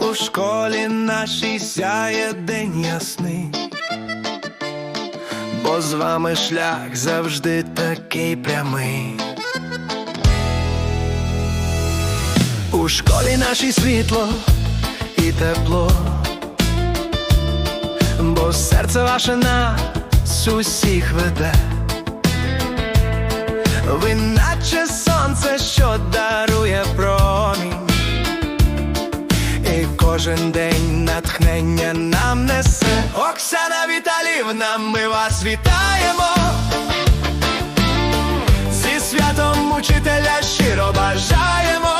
У школі нашій сяє день ясний, бо з вами шлях завжди такий прямий. У школі нашій світло і тепло, бо серце ваше нас усіх веде. Кожен день натхнення нам несе. Оксана Віталівна, ми вас вітаємо. Зі святом учителя щиро бажаємо.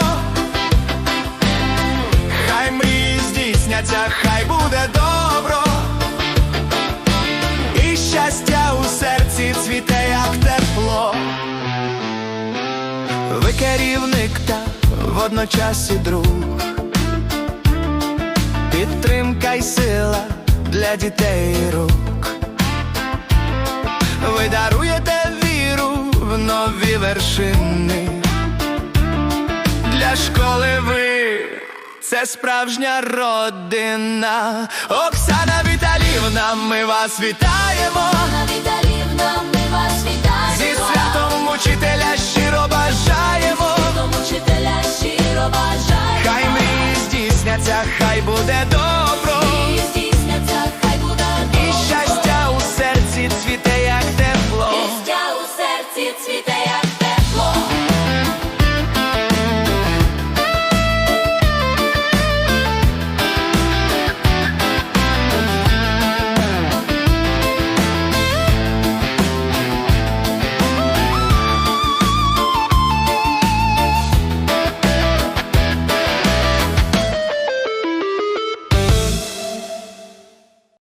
Хай мрії здійсняться, хай буде добро. І щастя у серці цвіте, як тепло. Ви керівник та водночас і друг життя й сила для дітей рук. Ви даруєте віру в нові вершини. Для школи ви це справжня родина. Оксана Віталівна, ми вас вітаємо. Оксана Віталівна, ми вас вітаємо. Зі святом учителя щиро бажаємо. Зі святом учителя щиро бажаємо. Хай мрії здійсняться, хай буде добре.